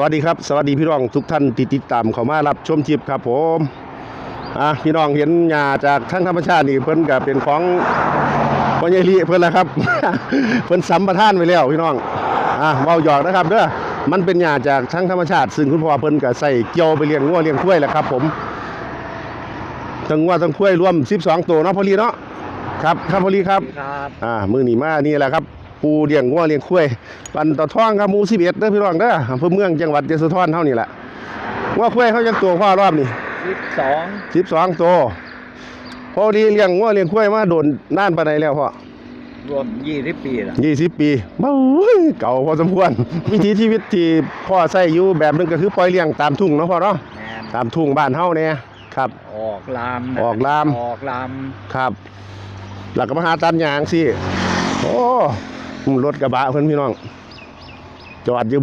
สวัสดีครับ สวัสดีพี่น้องทุกท่านที่ติดตามเข้ามารับชมคลิปครับผมอะพี่น้องเห็นหญ้าจากทั้งธรรมชาตินี่เพิ่นก็เป็นของพ่อใหญ่ลีเพิ่นแหละครับ เพิ่นสัมปทานไว้แล้วพี่น้องอะเว้าหยอกนะครับเด้อมันเป็นหญ้าจากทั้งธรรมชาติ ซึ่งคุณพ่อเพิ่นก็ใส่เกี่ยวไปเลี้ยงงัวเลี้ยงควายแหละครับ ผมทั้งงัวทั้งควายรวม 12 ตัวเนาะพ่อลีเนาะครับครับพ่อลีครับครับอ่ามือหนีมานี่แหละครับ ปูเลี้ยงวัวเลี้ยงควายปันต่อท่องครับหมูสิบเอ็ดเด้อพี่น้องเด้ออำเภอเมืองจังหวัดยโสธรเท่านี้แหละวัวควายเขายังตัวพ่อรอบนี่สิบสองสิบสองตัวพอดีเลี้ยงวัวเลี้ยงควายมาโดนน่านปานใดแล้วพ่อรวมยี่สิบปีละยี่สิบปีเบ้ยเก่าพอสมควร วิถีชีวิตที่พ่อใช้อยู่แบบหนึงก็คือปล่อยเลี้ยงตามทุ่งเนาะพ่อเนาะแมนตามทุ่งบ้านเฮาเนี่ยครับ ออกลามนะออกลามออกลามครับ หลักก็มาหาตันยางสิโอ้ รถกระบะเพิ่นพี่น้อง จอดอยู่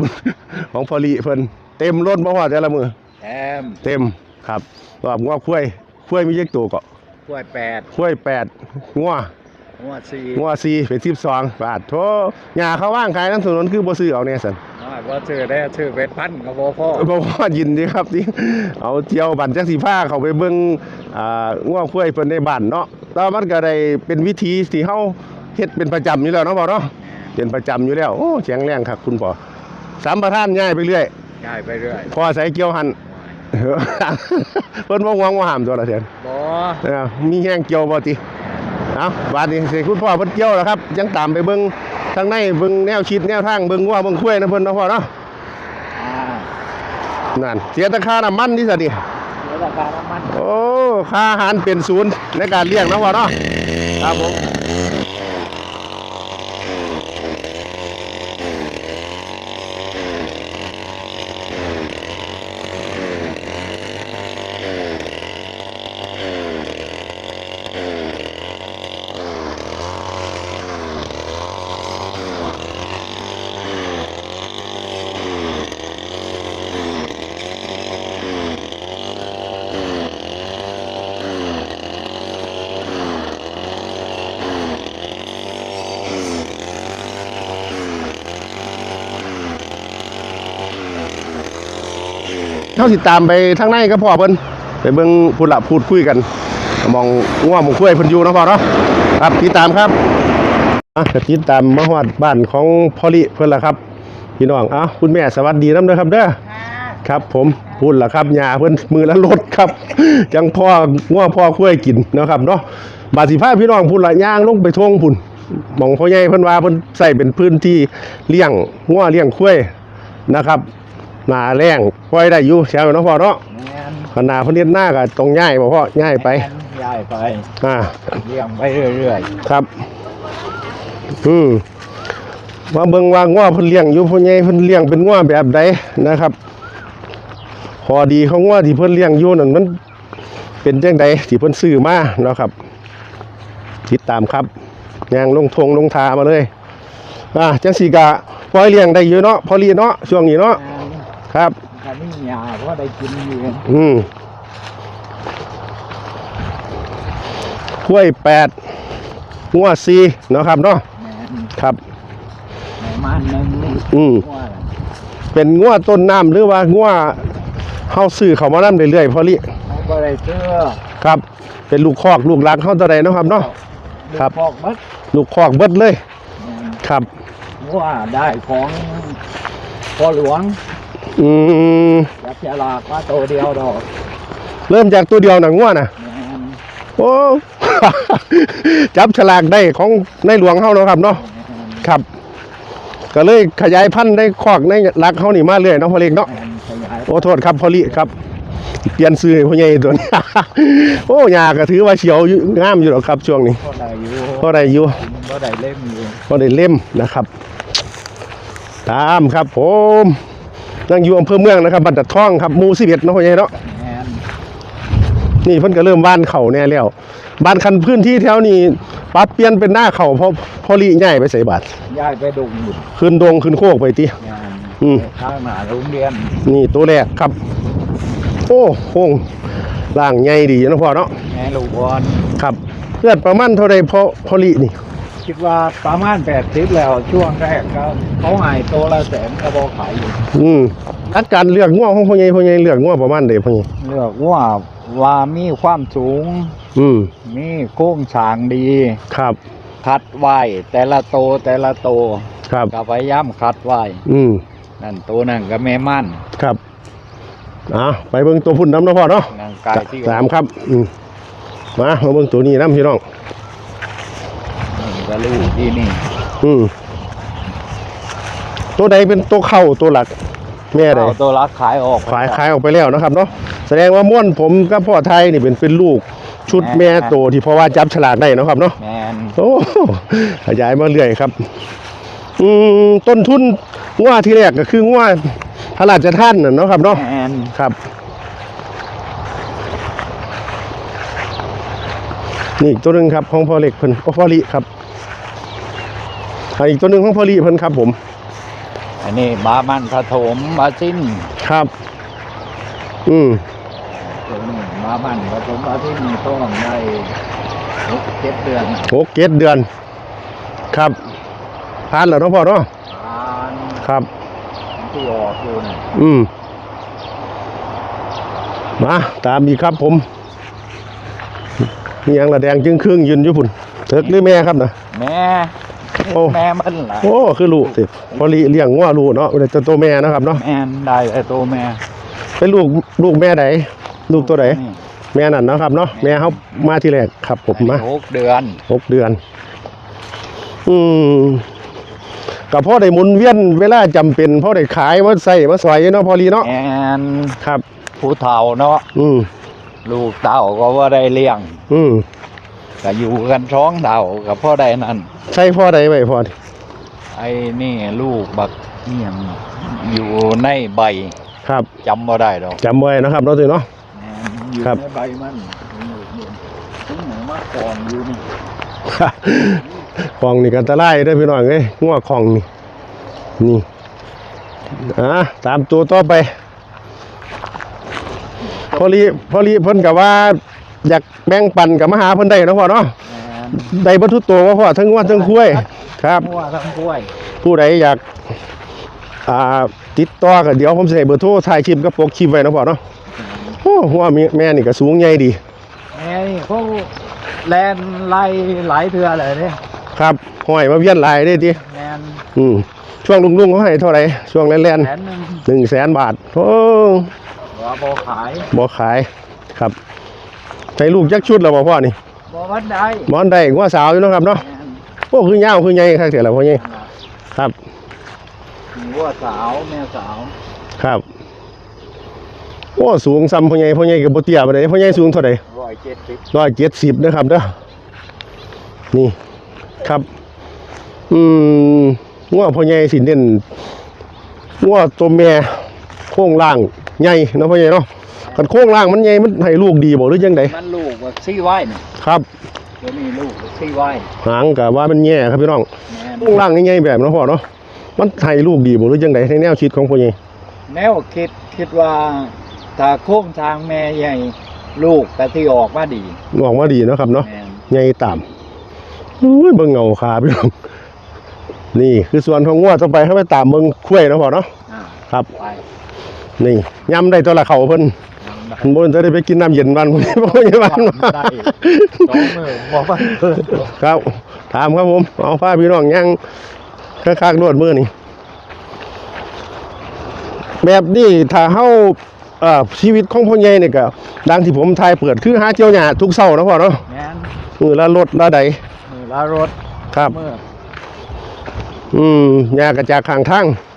ของพอลีเพิ่นเต็มรถบ่ว่าแต่ละมือแอมเต็มครับรอบงัวคุ้ยคุ้ยมีเยกตัวก็กล้วยแปดคุ้ยแปดงัวหัวสี่งัวสี่เป็นสิบสองบาทโธ่หญ้าเขาว่างขายน้ำถนนคือบ่ซื้อเอาเนี่ยสันน้อยว่าชื่อได้ชื่อเป็ดพันธุ์กับโบพ่อบ่ว่ายินดีครับที่เอาเที่ยวบันจักสีผ้าเขาไปเบิ่งอ่างัวคุ้ยเพิ่นในบ้านเนาะแล้วมันก็ได้เป็นวิธีที่เฮาเฮ็ดเป็นประจำอยู่แล้วเนาะพ่อเนาะ เป็นประจำอยู่แล้วโอ้แข็งแรงครับคุณพ่อสามประธานง่ายไปเรื่อยย้ายไปเรื่อยพอใส่เกี่ยวหันเพิ่นบ่หวงว่าห้ามตัวละเถียนบ่เออมีแห้งเกี่ยวบ่ติเอ้าบาดนี้สิคุณพ่อเพิ่นเกี่ยวแล้วครับ ยังตามไปเบิ่งทางในเบิ่งแนวคิดแนวทางเบิ่งว่าเบิ่งคุ้ยนะเพิ่นเนาะพ่อเนาะอ่านั่นเสียแต่ค่าน้ำมันนี่ซะดิแล้วราคาน้ำมันโอ้ค่าอาหารเป็นศูนย์ในการเลี้ยงเนาะพ่อเนาะครับผม เฮาสิดตามไปทางในกับพ่อเพิ่นไปเบิ่งพูดละพูดคุยกัน มองง่วงมองคุ้ยเพิ่นอยู่นะพอเนาะครับติดตามครับอะติดตามมาฮอดบ้านของพอลิเพิ่นละครับ พี่น้องอะคุณแม่สวัสดีน้ำเด้อครับเด้อครับ ผมพูดละครับยาเพิ่นมือละรถครับ จังพ่อง่วงพ่อคุ้ยกินนะครับเนาะบาดสิพาพี่น้องพูดละย่างลงไปทงพุ่นมองพ่อใหญ่เพิ่นว่าเพิ่นใส่เป็นพื้นที่เลี้ยงง่วเลี้ยงคุ้ยนะครับ นาแรงปล่อยได้อยู่แซวเนาะพ่อเนาะแมนขนาดเพิ่นเฮ็ดหน้าก็ต้องย้ายบ่พ่อย้ายไป แม่นย้ายไปอ่า เลี้ยงไปเรื่อยครับ อืมมาเบิ่งว่าง้อเพิ่นเลี้ยงอยู่พ่อใหญ่เพิ่นเลี้ยงเป็นง้อแบบใดนะครับพอดีของง้อที่เพิ่นเลี้ยงอยู่นั่นมัน เป็นจังใดที่เพิ่นซื้อมาเนาะครับ ติดตามครับย่างลงทงลงทามาเลย อ่าจังสีกะปล่อยเลี้ยงได้อยู่เนาะพอลีเนาะช่วงนี้ๆเนาะแม่น ครับถ้าไม่มียาเพราะได้กินอยู่อืมกล้วยแปดงัวสี่เนาะครับเนาะแมนครับแม่มันหนึ่งนี่อืม ว่าเป็นงัวต้นน้ำหรือว่างัวเฮาซื้อเขามานํเรื่อยๆพอลิเขาก็ได้เชื่อครับ เป็นลูกคอกลูกหลักเฮาตัวใดเนาะครับเนาะ ครับ พอกมัดลูกคอกเบิดเลยแม่นครับ ว่าได้ของพ่อหลวง อืมจับฉลากมาตัวเดียวดอกเริ่มจากตัวเดียวน่ะงัวน่ะ แม่นโอ้ จับฉลากได้ของในหลวงเฮาเนาะครับเนาะแม่นครับ ก็เลยขยายพันธุ์ได้คอกในรักเฮานี่มาเรื่อยเนาะพ่อเล็กเนาะ แม่นขยายโอ้โทษครับพอลิครับ เปลี่ยนซื้อให้พ่อใหญ่ตัวนี้ โอ้ยาก็ถือว่าเฉียวอยู่งามอยู่หรอกครับช่วงนี้ก็ได้อยู่ก็ได้อยู่ ก็ได้เล่มอยู่ ก็ได้เล่มนะครับ ตามครับผม นั่งอยู่อำเภอเมืองนะครับบันดัดท่องครับหมูสิบเอ็ดเนาะพ่อใหญ่เนาะแม่นนี่เพิ่นก็เริ่มบ้านเข่าแน่แล้วบ้านคันพื้นที่แถวนี้ปรับเปลี่ยนเป็นหน้าเข่าเพราะพอลีใหญ่ไปใส่บาทย้ายไปดุงอยู่ขึ้นดงขึ้นโคกไปติแม่นอืมข้างหน้าโรงเรียนนี่ตัวแรกครับ โอ้โหร่างใหญ่ดีเนาะพ่อเนาะแม่ลูกบอลครับเลือดประมาณเท่าไรพอพอลีนี่ คิดว่าประมาณแปดสิบแล้วช่วงแรกก็เขาใหายตัวละแสนกระบอกขายอยู่อืมอัดการเลือกง้อของพ่อใหญ่พ่อใหญ่เลือกง้อประมาณใดพ่อใหญ่เลือกว่าว่ามีความสูง อืมมีโค้งฉางดี ครับ คัดไว้แต่ละโตวแต่ละโตวครับก็พยายามคัดไว้อืมนั่นตัวนั่นก็แม่มั่นครับอ่าไปเบิ่งตัวพุ่นน้ำเนาะพ่อเนาะนางกายที่สามครับ อืมมามาเบิ่งตัวนี้น้ำพี่น้อง นี่ก็ลูกที่นี่ อืมตัวใดเป็นตัวเข้าตัวหลัก แม่ใดเอาตัวรักขายออกขายขายออกไปแล้วนะครับเนาะแสดงว่าม่วนผมกับพ่อไทยนี่เป็นเป็นลูกชุดแม่โตที่พ่อว่าจับฉลากได้เนาะครับเนาะแมนโอ้ขยายมาเรื่อยครับ อืมต้นทุนงว่าที่แรกก็คือว่าพระราชท่านน่ะเนาะครับเนาะแมนครับ นี่อีกตัวหนึ่งครับของพ่อเล็กเพิ่นโอ้พ่อลิครับ อ่าอีกตัวหนึ่งของพ่อลิเพิ่นครับ ผม อันนี้บามันผสมมาสิ้นครับ อืมตัวนี้บามันผสมมาสิ้นต้องได้หกเจ็ดเดือนหกเจ็ดเดือน ครับผ่านแล้วเนาะพ่อเนาะผ่านครับที่ออกอยู่นะอืมมาตามอีกครับผมมีหยังละแดงจึงครึ่งยืนอยู่พุ่นเถิกหรือแม่ครับนะแม่ โอ้ แม่มันหลายโอ้ คือลูกสิพอลีเลี้ยงงัวลูกเนาะเป็นตัวแม่นะครับเนาะ แม่นได้แต่ตัวแม่เป็นลูกลูกแม่ไหนลูกตัวไหนนี่แม่นั่นเนาะครับเนาะ แม่เขามาที่แรกครับ ผมมา หกเดือนหกเดือน อืมกับพ่อได้หมุนเวียนเวลาจำเป็นพ่อได้ขายมาใส่มาสอยเนาะพอลีเนาะ แม่นครับ ผู้เฒ่าเนาะ อืม ลูกเต่าก็ว่าได้เลี้ยง อืม ก็อยู่กันท้องเต่ากับพ่อได้นั่นใช่พ่อใดไว้พ่อนี่ไอ้นี่ลูกบักเนียงอยู่ในใบครับจำบ่ได้ดอกจำไว้นะครับเนาะตัวเนาะแม่นอยู่ครับ ในใบมันถึงไหนมาก่อนอยู่นี่ของนี่ก็อันตรายเด้อพี่น้องเอ้ยงัวของนี่นี่อะตามตัวต่อไปพอลีพอลีเพิ่นกับว่า อยากแบ่งปันกับมาหาเพิ่นได้เนาะพ่อเนาะแม่นได้เบ่ทุกตัวว่าพ่อทั้งงัวทั้งคุ้ยครับหัวทั้งกล้วยผู้ใดอยากอ่าติดต่อก็เดี๋ยวผมสิให้เบอร์โทรถ่ายคลิปกับปกคลิปไว้เนาะพ่อเนาะโอ้หัวแม่แม่นี่ก็สูงใหญ่ดีแม่นี่เขาแลนไล่หลายเทือเลยเนี่ยครับห้อยมาเวียนหลายได้ติแมนอืมช่วงลุงๆเขาให้เท่าไหร่ช่วงแล่นแสนหนึ่งๆหนึ่งแสนบาทโอ้ว่าบขายบ่ขายครับ ใช้ลูกจักชุดแล้วบ่พ่อนี่บ่วันได้หมอนได้งัวสาวอยู่เนาะครับเนาะแม่นโอ้คือยาวคือใหญ่ครับเสียแล้วพ่อใหญ่ครับหัวสาวแม่สาว ครับโอ้สูงซ้ำพ่อใหญ่พ่อใหญ่ก็บ่เตี้ยปานใดพ่อใหญ่สูงเท่าใดร้อยเจ็ดสิบร้อยเจ็ดสิบนะครับเด้อนี่ครับ อืมงัวพ่อใหญ่สิเน้นงัวตัวแม่โค้งล่างใหญ่เนาะพ่อใหญ่เนาะ กันโค้งล่างมันใหญ่มันให้ลูกดีบ่หรือจังไดมันลูกว่าซี่ไว้นี่ครับตัวนี้ลูกว่าซี่ไว้หางกับว่ามันแย่ครับพี่น้องแม่นโค้งล่างใหญ่ๆแบบเนาะพ่อเนาะมันให้ลูกดีบ่หรือจังไดในแนวคิดของพ่อใหญ่แนวคิดคิดว่าถ้าโค้งทางแม่ใหญ่ ลูกแต่ที่ออกมาดีออกมาดีเนาะครับเนาะแม่นใหญ่ตามอุ้ยเบิ่งเงาขาพี่น้องนี่คือส่วนของงัวต่อไปเข้าไปตามเบิ่งคุ้ยเนาะพ่อเนาะอ่าครับไปนี่ยำได้ตัวละเขาเพิ่น ทำได้มันบ่จะได้ไปกินน้ำเย็นบ้านพุ่นบ่ใช่บ้านมาได้สองมือบอกว่าเพิ่นครับ ถามครับผม เอาผ้าพี่น้องยังคักๆรวดมือนี่แบบนี้ถ้าเฮาเอ่อชีวิตของพ่อใหญ่นี่ก็ดังที่ผมทายเปิดคือหาเจียวหญ้าทุกเช้านะพ่อเนาะแม่นมือละรถละใดมือละรถครับมืออืมหญ้ากระจากข้างทางแม่น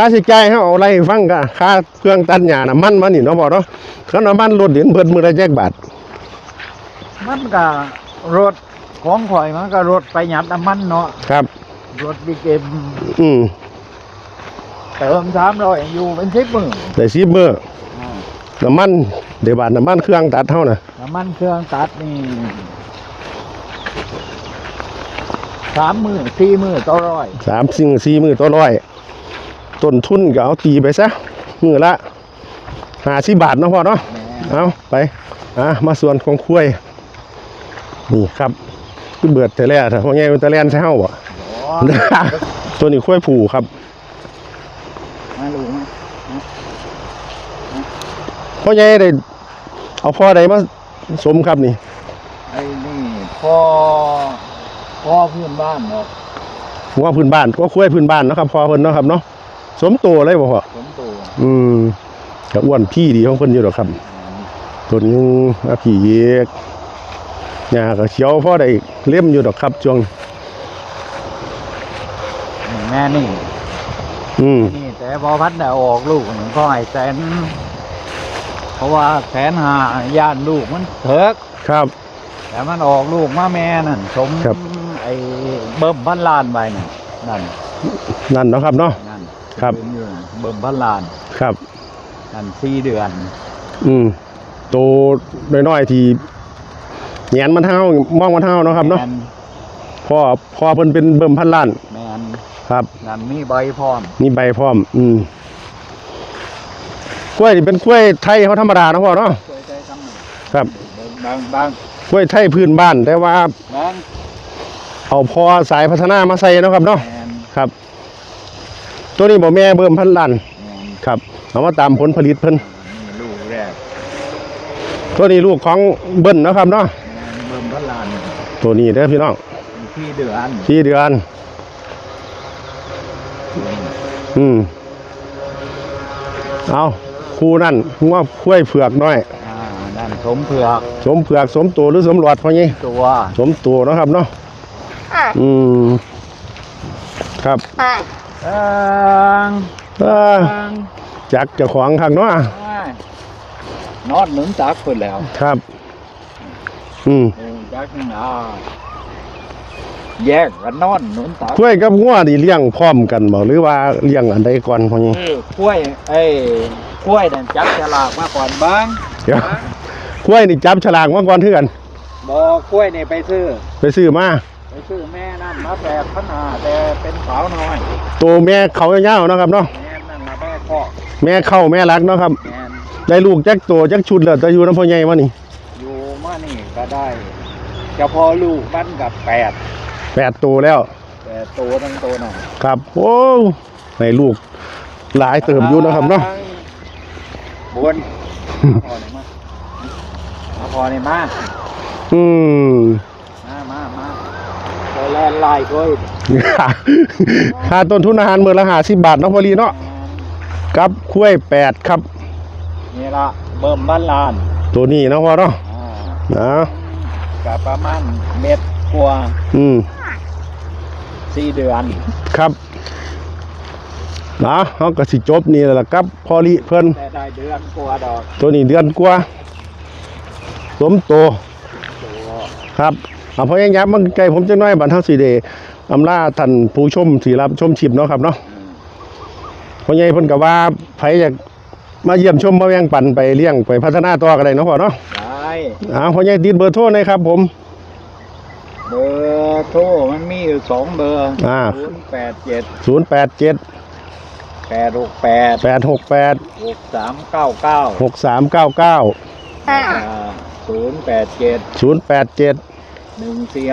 ค่าใช้จ่ายเฮาเอาอะไรให้ฟังก็ค่าเครื่องตัดหญ้าน้ำมันมานี่เนาะพ่อเนาะค่าน้ำมันรถเดินเพิ่นมื้อละแจกบาทมันก็รถของข่อยมันก็รถไปหยัดน้ำมันเนาะครับ รถบิ๊กเอ็มอืมเติมสามร้อยอยู่เป็นสิบมือได้สิบมื้อน้ำมันเดี๋ยวบาทน้ำมันเครื่องตัดเท่าน่ะน้ำมันเครื่องตัดนี่สามมือสี่มือต่อร้อยสามสิ่งสี่มือตัวร้อย ต้นทุนก็เอาตีไปซะมือละห้าสิบบาทเนาะพ่อเนาะแหม่เอาไปอะมาส่วนของคุ้ยนี่ครับคือเบิดแต่แรกถ้าพ่อใหญ่มันตะแลนใช่เฮาบ่ตัวนี้ค่อยผูครับมาลูกมาพ่อใหญ่ได้เอาพ่อใดมาสมครับนี่ไอ้นี่พ่อพ่อเพื่อนบ้านเนาะว่าพื้นบ้านก็ค่อยพื้นบ้านเนาะครับพ่อเพิ่นเนาะครับเนาะ สมโตเลยบ่พ่อผมตัวอืมก็อ้วนพี่ดีของเพิ่นอยู่ดอกครับตัวนี้อาผีเอกหญ้าก็เขียวพอได้เล่มอยู่ดอกครับช่วงแม่นี่ อืมนี่แต่พอพัดได้ออกลูกนี่ก็ให้แสน เพราะว่าแสนหาย่านลูกมันเถิกครับ แต่มันออกลูกมาแม่นั่นสมครับไอ้เบิ่มพันล้านไปนั่นนั่นนั่นเนาะครับเนาะนั่น ครับยืนอยู่น่ะเบิ่มพันล้านครับนั่นสี่เดือนอืมโตน้อยๆที่แหงนมันเท่ามองมันเท่าเนาะครับเนาะแมนพ่อพ่อเพิ่นเป็นเบิ่มพันล้านแมนครับ นั่นมีใบพร้อมมีใบพร้อม อืมกล้วยนี่เป็นกล้วยไทยเขาธรรมดาเนาะพ่อเนาะช่วยใจทำหน่อยครับบางบางกล้วยไทยพื้นบ้าน แต่ว่า บางเอาพอสายพัฒนามาใส่เนาะครับเนาะแมนครับ ตัวนี้บ่แม่เบิ่มพันล้านแมนครับเอามาตามผลผลิตเพิ่นนี่ลูกแรกตัวนี้ลูกของเบิ้ลเนาะครับเนาะแมนเบิ่มพันล้านตัวนี้เด้อพี่น้องสี่เดือนที่เดือน อืมเอาคู่นั่นงวคุ้วยเผือกน้อยอ่านั่นสมเผือกสมเผือกสมตัวหรือสมหลอดพองี้ตัวสมตัวเนาะครับเนาะอืมครับ เอิงเอ้อเอิงจักเจ้าของข้างเนาะว้ายนอนหนุนจักคนแล้วครับ อืมเออจักนี่อ่าแยกกันนอนหนุนจักกล้วยกับงัวนี่เลี้ยงพร้อมกันบ่หรือว่าเลี้ยงอันใดก่อนพองี้เออกล้วยไอ้กล้วยนั่นจับฉลากมาก่อนบ้างเดี๋ยวกล้วยนี่จับฉลากมาก่อนเทื่อนบอกกล้วยนี่ไปซื้อไปซื้อมาไปซื้อแม่ นั่นมาแปดพันหาแต่เป็นสาวน้อยตัวแม่เขายาวๆเนาะครับเนาะแม่นั่นละแม่พ่อแม่เข้าแม่รักเนาะครับ แม่นได้ลูกจักตัวจักชุดแล้วแต่อยู่น้ำพ่อใหญ่มานี่อยู่มานี่ก็ได้เฉพาะลูกมันกับแปดแปดตัวแล้วแต่ตัวทั้งตัวน่ะครับ โอ้ในลูกหลายเติมอยู่นะครับเนาะบนเอาพอนี่มาเอาพอนี่มาอืมมามามาไป แล่นไล่กล้วยค่าต้นทุนอาหารมื้อละ50บาทเนาะพอลีเนาะกับคุ้วยแปดครับ นี่ละเบิ่มบ้านลาน ตัวนี้เนาะพ่อเนาะอ่านะกับประมาณเม็ดกว่าอืมสี่เดือน ครับนะเฮาก็สิจบนี่แหละครับพอลีเพิ่นแต่ได้เดือนกว่าดอก ตัวนี้เดือนกว่าสมโตตัวครับ เอาเพราะยังยับมันไกลผมจะน้อยบันเทาสีเดอำลาท่านผู้ชมสีรับชมชิมเนาะครับเนาะเพราะไงเพิ่นก็ว่าไผอยากมาเยี่ยมชมมาแบ่งปันไปเลี้ยงไปพัฒนาต่อกันได้เนาะพ่อเนาะได้อ่าเพราะไงติดเบอร์โทรหนะครับ ผม เบอร์โทรมันมีอยู่สองเบอร์อ่า ศูนย์แปดเจ็ด087แปดหกแปด868หกสามเก้าเก้า6399ศูนย์แปดเจ็ด087 หนึ่งสี่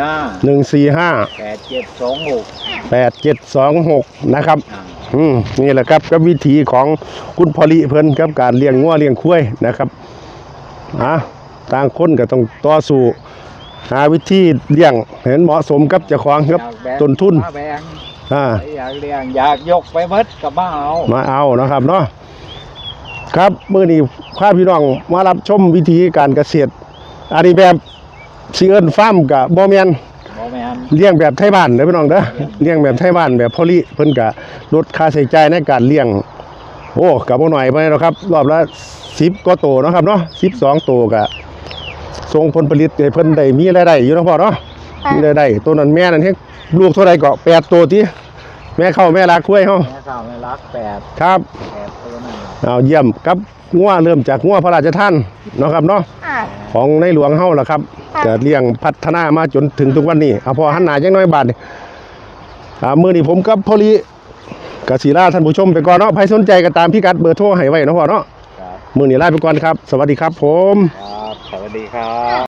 ห้า145แปดเจ็ดสองหก8726นะครับอ่าอืมนี่แหละครับกับวิธีของคุณพอลิเพิ่นกับการเลี้ยงงัวเลี้ยงควายนะครับอะต่างคนก็ต้องต่อสู้หาวิธีเลี้ยงเห็นเหมาะสมกับเจ้าของครับอยากแบ่งต้นทุนมาแบ่งอ่าใครอยากเลี้ยงอยากยกไปเมดกับมาเอามาเอานะครับเนาะครับมื้อนี้พาพี่น้องมารับชมวิธีการเกษตรอันนี้แบบ สิเอิ้นฟาร์มกับบ่แม่นบ่แม่นเลี้ยงแบบไทยบ้านเด้อพี่น้องเด้อเลี้ยงแบบไทยบ้านแบบพอลิเพิ่นก็ลดค่าใช้จ่ายในการเลี้ยง โอ้กับบ่หน่อยไปแล้วครับ รอบละ10กว่าโตเนาะครับเนาะ12โตก็ส่งผลผลิตให้เพิ่นได้มีรายได้อยู่เนาะพ่อเนาะมีรายได้ตัวนั้นแม่นั่นเฮ็ดลูกเท่าใดก็8โตติแม่เข้าแม่รักคุ้ยเฮาแม่สาวไม่รักแปดครับแปดตัวนั่นเอาเยี่ยมครับงัวเริ่มจากงัวพระราชทานเนาะครับเนาะของในหลวงเฮาล่ะครับ จะเลี้ยงพัฒนามาจนถึงทุกวันนี้เอาพอหันหน้าจังน้อยบาทนี่อ่ามื้อนี้ผมกับพอลีกศิลาท่านผู้ชมไปก่อนเนาะใครสนใจก็ตามพิกัดเบอร์โทรให้ไว้เนาะพ่อเนาะครับมื้อนี้ลาไปก่อนครับ สวัสดีครับผม ครับ สวัสดีครับ